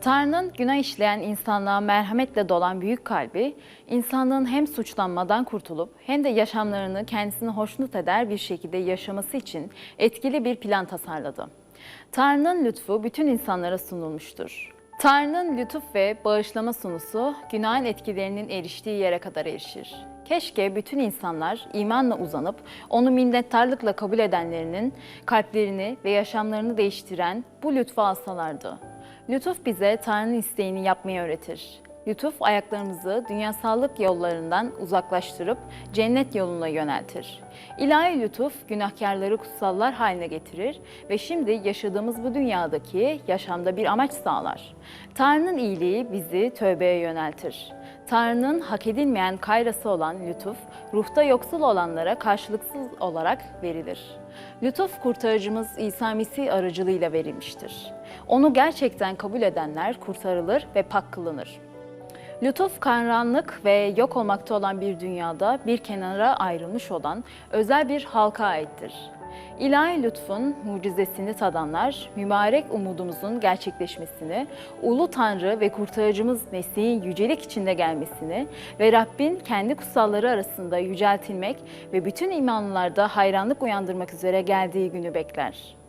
Tanrı'nın günah işleyen insanlığa merhametle dolan büyük kalbi, insanlığın hem suçlanmadan kurtulup hem de yaşamlarını kendisini hoşnut eder bir şekilde yaşaması için etkili bir plan tasarladı. Tanrı'nın lütfu bütün insanlara sunulmuştur. Tanrı'nın lütuf ve bağışlama sunusu günahın etkilerinin eriştiği yere kadar erişir. Keşke bütün insanlar imanla uzanıp onu minnettarlıkla kabul edenlerinin kalplerini ve yaşamlarını değiştiren bu lütfu alsalardı. Lütuf bize Tanrı'nın isteğini yapmayı öğretir. Lütuf ayaklarımızı dünyasallık yollarından uzaklaştırıp cennet yoluna yöneltir. İlahi lütuf günahkarları kutsallar haline getirir ve şimdi yaşadığımız bu dünyadaki yaşamda bir amaç sağlar. Tanrı'nın iyiliği bizi tövbeye yöneltir. Tanrı'nın hak edilmeyen kayrası olan lütuf, ruhta yoksul olanlara karşılıksız olarak verilir. Lütuf kurtarıcımız İsa Mesih aracılığıyla verilmiştir. Onu gerçekten kabul edenler kurtarılır ve pak kılınır. Lütuf karanlık ve yok olmakta olan bir dünyada bir kenara ayrılmış olan özel bir halka aittir. İlahi lütfun mucizesini tadanlar, mübarek umudumuzun gerçekleşmesini, ulu Tanrı ve kurtarıcımız Mesih'in yücelik içinde gelmesini ve Rabbin kendi kutsalları arasında yüceltilmek ve bütün imanlılarda hayranlık uyandırmak üzere geldiği günü bekler.